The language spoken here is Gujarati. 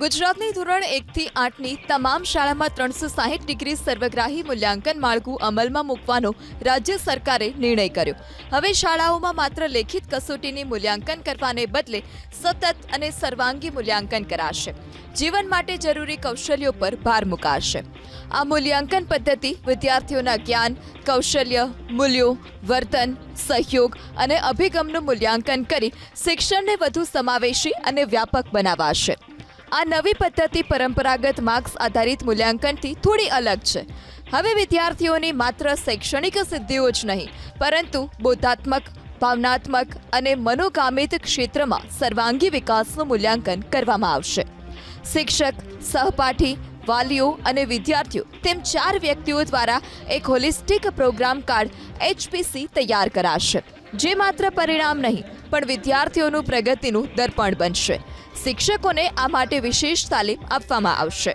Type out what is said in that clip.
ગુજરાતની ધોરણ એકથી આઠની તમામ શાળામાં ત્રણસો સાહીઠ ડિગ્રી સર્વગ્રાહી મૂલ્યાંકન માળખું અમલમાં મૂકવાનો રાજ્ય સરકારે નિર્ણય કર્યો. હવે શાળાઓમાં માત્ર લેખિત કસોટીની મૂલ્યાંકન કરવાને બદલે સતત અને સર્વાંગી મૂલ્યાંકન કરાશે. જીવન માટે જરૂરી કૌશલ્યો પર ભાર મુકાશે. આ મૂલ્યાંકન પદ્ધતિ વિદ્યાર્થીઓના જ્ઞાન, કૌશલ્ય, મૂલ્યો, વર્તન, સહયોગ અને અભિગમનું મૂલ્યાંકન કરી શિક્ષણને વધુ સમાવેશી અને વ્યાપક બનાવાશે. આ નવી પદ્ધતિ પરંપરાગત માર્ક્સ આધારિત મૂલ્યાંકનથી થોડી અલગ છે. હવે વિદ્યાર્થીઓની માત્ર શૈક્ષણિક સિદ્ધિઓ જ નહીં, પરંતુ બોધાત્મક, ભાવનાત્મક અને મનોગામિત ક્ષેત્રમાં સર્વાંગી વિકાસનું મૂલ્યાંકન કરવામાં આવશે. શિક્ષક, સહપાઠી, વાલીઓ અને વિદ્યાર્થીઓ તેમ ચાર વ્યક્તિઓ દ્વારા એક હોલિસ્ટિક પ્રોગ્રામ કાર્ડ એચપીસી તૈયાર કરાશે. જે માત્ર પરિણામ નહીં, પણ વિદ્યાર્થીઓનું પ્રગતિનું દર્પણ બનશે. શિક્ષકોને આ માટે વિશેષ તાલીમ આપવામાં આવશે.